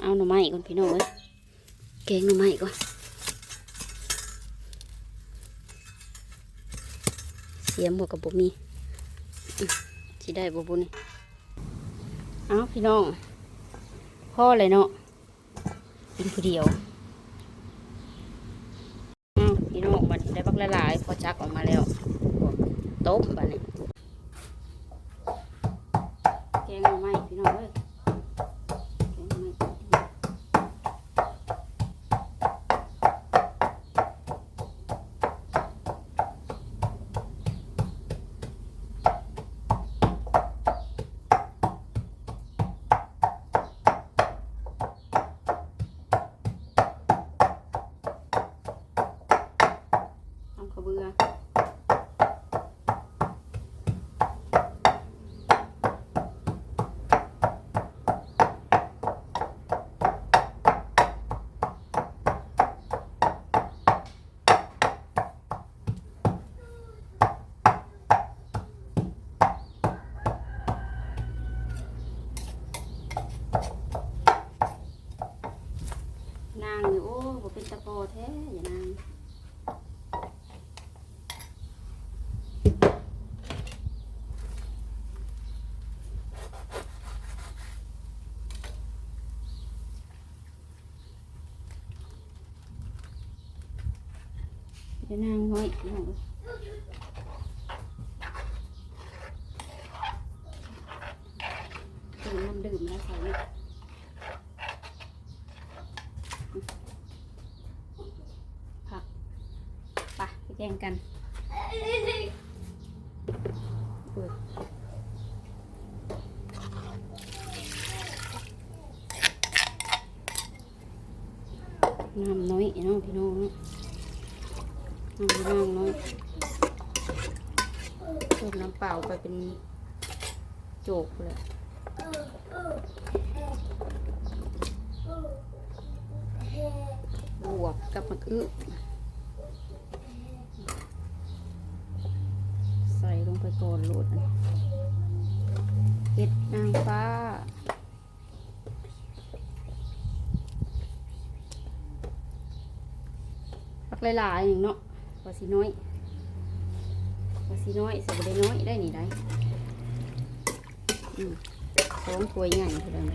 เอาหน่อไม้ก่อนพี่น้องเอ้ยแกงหน่อไม้ก่อนเสียมบวกกับบุมีสิได้บุบุนี่เอาพี่น้องพ่อเลยเนาะกินผู้เดียวเอพี่น้องบัดนี้ได้บักละลายพอจักออกมาแล้วโต๊ะบัดนี้แกงหน่อไม้พี่น้องเอ้ย แกงหน่อไม้ทำข้าวเบื่อ นางนี่โอ้บ่เป็น ตะโกแท้อย่านางอย่านางน้อยพี่น้องเอ้ยดื่มน้ำดื่มแล้วใส่นี่ผัก ไปไปแกงกันน้ำน้อยน้องพี่น้องน้ำพี่น้องน้อยเพิ่มน้ำเปล่าไปเป็นโจกเลยบวกกับมะอึใส่ ลงไปก่อนโหลดเห็ดนางฟ้าพักหลายๆอย่างเนาะว่าสีน้อยว่าสีน้อยใส่บ่ได้น้อยได้นี่ได้สองถ้วยใหญ่เท่านั้น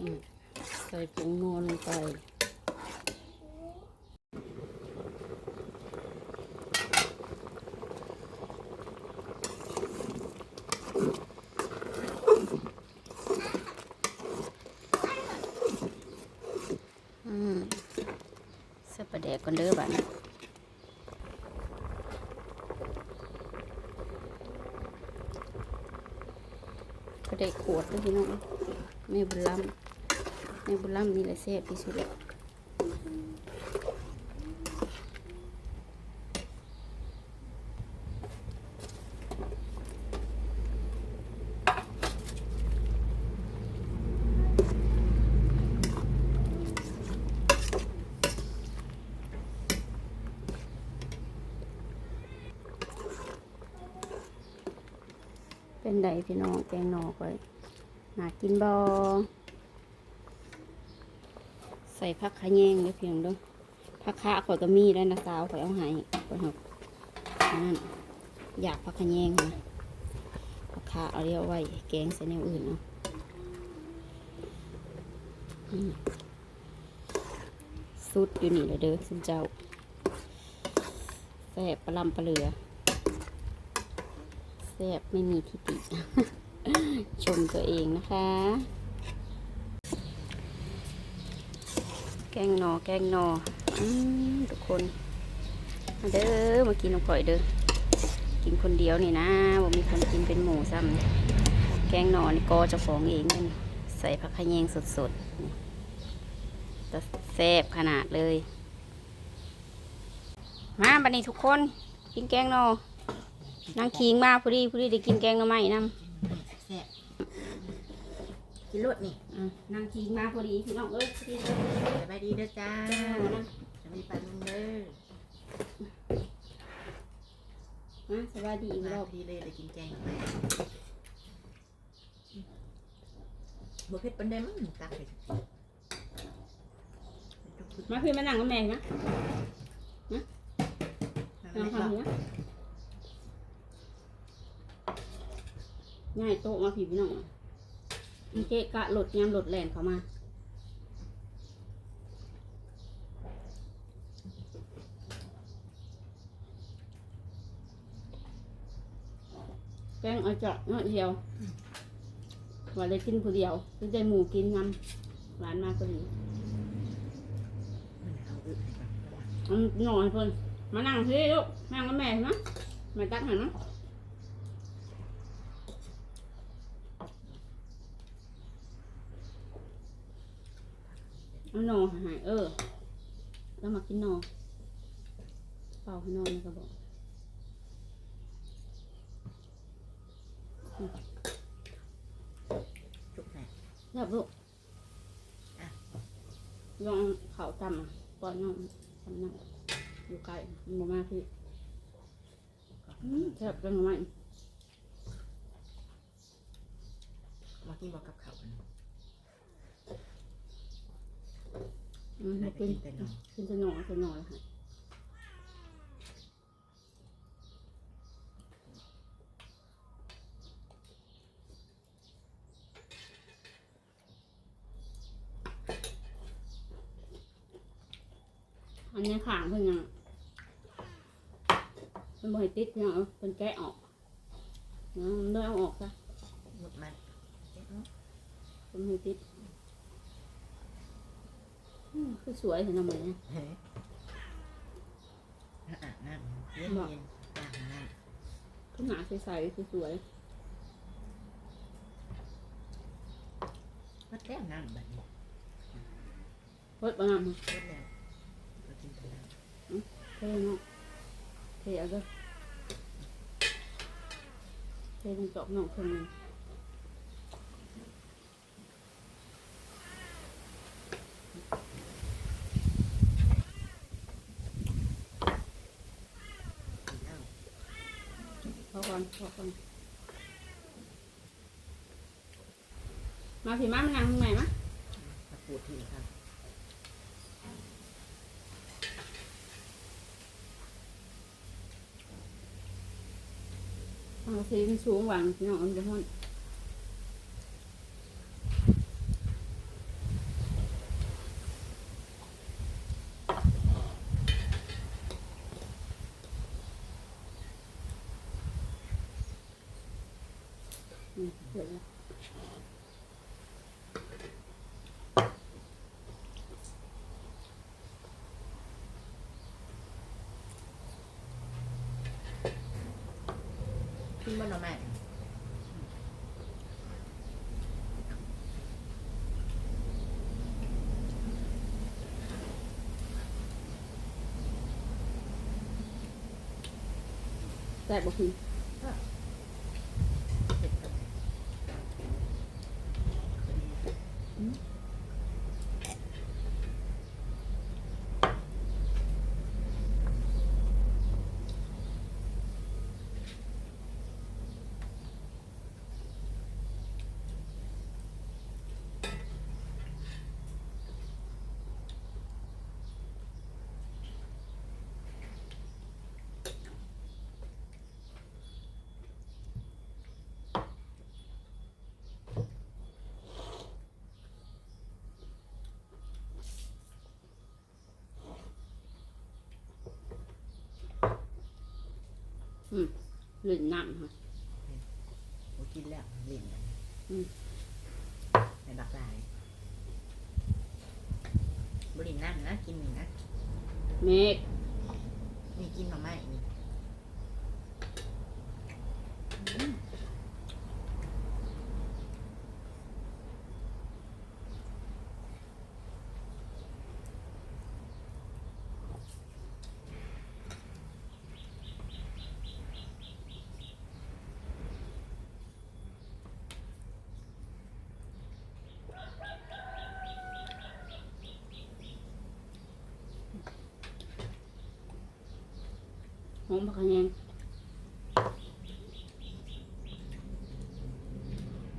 อืม ใส่ผงนัวลงไป อืมใส่ปลาแดกก่อนเด้อบ้านปลาแดกขวดด้วยพี่น้องแม่บล้ำ แม่บุล้ำนี่แหละแซ่บที่สุดเป็นไดพี่น้องแกงหนอกไว้น่ากินบอ ส่ผักขะแยงเด้เพียงเด้อผักขาข่อยก็มีได้นะสาวข่อยเอาให้ข่อยหกนั่นอยากผักขะแยงนะผักขาเอาเรียกไว้แกงใส่แนวอื่นเอาอืมสุดอยู่นี่เลยเด้อสุนเจ้าแซ่บปลาลำปลาเหลือแซ่บไม่มีทิติ ชมตัวเองนะคะ แกงหนอแกงหนออืมทุกคนมาเด้อมากินน้ำข่อยเด้อกินคนเดียวนี่นะบ่มีคนกินเป็นหมูซ้ำแกงหนอนี่ก็จ้าของเองนั่ใส่ผักขะแยงสดๆนี่แซ่บขนาดเลยมาบันนี้ทุกคนกินแกงหนอ นางคิงมาพอดีพอดีได้กินแกงหน่อไม้นแซ่บ กินรวดนี่ำอะนางคิงมาพอดีพี่น้องเอ้ยพอดีเลยสบายดีเด้อจ้าเอานะสบายดีปานนึงเด้ออะสวัสดีอีกมารอบพอดีเลยเลยกินแกงไปบวเผ็ดปันเดมั้งตักไปมาพี่มานั่งกับแม่นะนั่งมาทำนะง่ายโต๊ะมาพี่พี่น้อง มันเกะกะหลดยามหลดแหลนเข้ามาแกงเอาเจาะเนาะเดียวว่าเลยกินผู้เดียวจะได้หมูกินนำหวานมากก็ดีมันเอาอึให้ก่อนอืมหน่อยเพิ่นมานั่งสิลูกนั่งกับแม่นะแม่ตักให้นะเอา น่อใหายเออ แล้วมากินหน่อเป่าให้หนอนนี่ก็บอกจุกแหน่เรียบลูกอะลองเขาตำอะก่อนน้องตำนั่งอยู่ไกลมันบ่มากพี่อืมแซ่บจังไหมมากินบอกกับเขา วกันอืมให้มาไปกินกินแต่หนอนกินจะหน่อจะหน่อเลยค่ะอันนี้ขางเพิ่นยังเพิ่นบ่ให้ติดยังเอาเพิ่นแกะออกเนาะมันได้เอาออกซะหมดมันเพิ่นบ่ให้ติดอืม คือสวยเห็นเอาไหมเนี่ยเฮ้ยอาบน้ำเย็นเย็นอาบน้คือหนาใสๆคือสวยมาแต้มน้ำแบบนี้เพิดประมาณนั้นเสร็จแล้วก็กินแต่น้ำเทเนาะเทเอาเด้อเทลงจอกหนองเพิ่นนึง กินแล้ว พอ ก่อนพอก่อนมาพี่มามานั่งข้างในมะมาปูดทีครับเอาสีมันสูงหวานพี่น้องมันจะห้อน อืมเดี๋ยวนะกินบ้านเราแม่ แต่บพี่ เผ็ดครับ หลื่นน้ำค่ะโอ้กินแล้วลิ้นอืมในบักลายบริณน้ำนะกินนี่นะเมฆนี่กินมาม่านี่ มผักแยง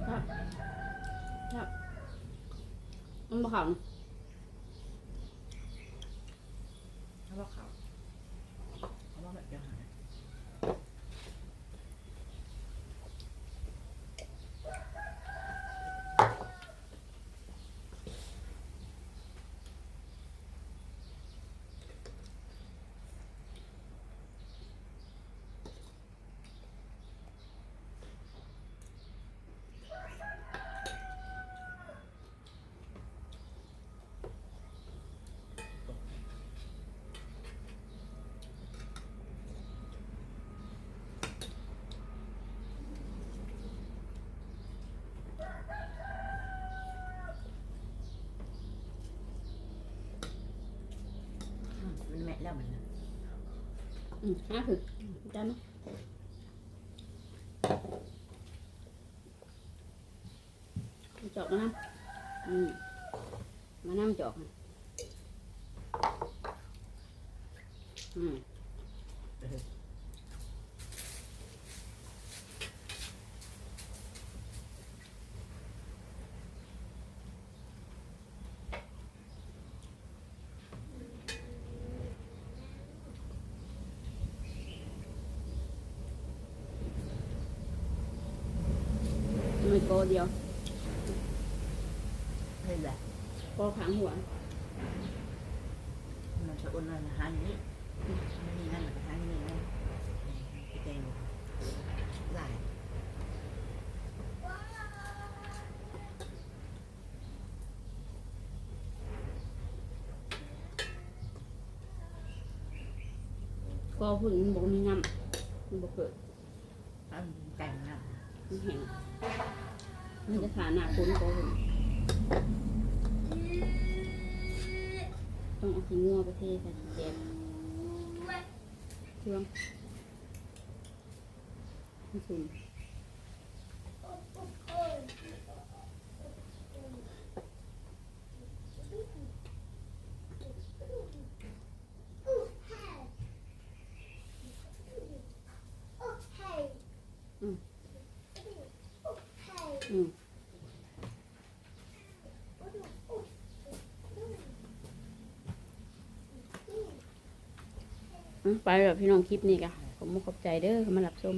ครับครับมันผัก อืมห้าถึกจานไหมจอกมาน้ำอืมมาน้ำจอกน่ะอืม เออไม่โกเดียวเฮ้ยแหละโกขังหัวมันจะอุ่นเลยนะฮะนี่ไม่มีนั่นหรอกฮะนี่นั่นพี่แจงหลายโกพุ่นมันบอกมีน้ำมันบอกเกิดอันแต่งนะมันแห้ง มันจะขาหนาคนโกพุ่นต้องเอาขี้งัวไปเทใส่เจ็บเครื่องมันสุ่ม ไปแบบพี่น้องคลิปนี้ก่ะผมขอบใจเด้อเขามารับชม